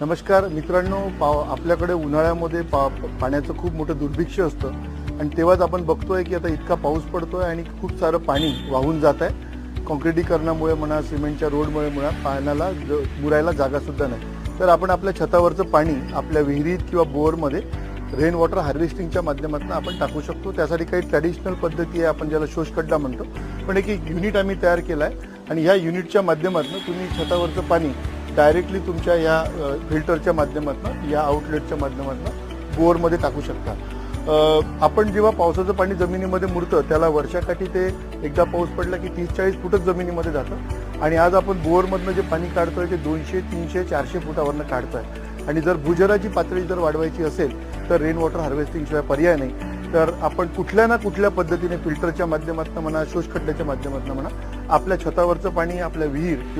नमस्कार मित्रांनो पाव आपल्याकडे उन्हाळ्यामध्ये पा पाण्याचं खूप मोठं दुर्भिक्ष असतं. आणि तेव्हाच आपण बघतोय की आता इतका पाऊस पडतो आहे आणि खूप सारं पाणी वाहून जात आहे. कॉन्क्रिटीकरणामुळे म्हणा सिमेंटच्या रोडमुळे म्हणा पाण्याला ज- जागासुद्धा नाही. तर आपण आपल्या छतावरचं पाणी आपल्या विहिरीत किंवा बोअरमध्ये रेन वॉटर हार्वेस्टिंगच्या माध्यमातून आपण टाकू शकतो. त्यासाठी काही ट्रॅडिशनल पद्धती आहे आपण ज्याला शोषखड्डा म्हणतो. पण एक एक युनिट आम्ही तयार केला आहे आणि ह्या युनिटच्या माध्यमातून तुम्ही छतावरचं पाणी डायरेक्टली तुमच्या या फिल्टरच्या माध्यमातून या आउटलेटच्या माध्यमातून बोअरमध्ये टाकू शकता. आपण जेव्हा पावसाचं पाणी जमिनीमध्ये मुरतं त्याला वर्षाकाठी ते एकदा पाऊस पडला की तीस चाळीस फुटच जमिनीमध्ये जातं. आणि आज आपण बोअरमधनं जे पाणी काढतोय ते दोनशे तीनशे चारशे फुटावरनं काढतोय. आणि जर भूजलाची पातळी जर वाढवायची असेल तर रेन वॉटर हार्वेस्टिंग शिवाय पर्याय नाही. तर आपण कुठल्या ना कुठल्या पद्धतीने फिल्टरच्या माध्यमातून म्हणा शोषखड्ड्याच्या माध्यमातून म्हणा आपल्या छतावरचं पाणी आपल्या विहीर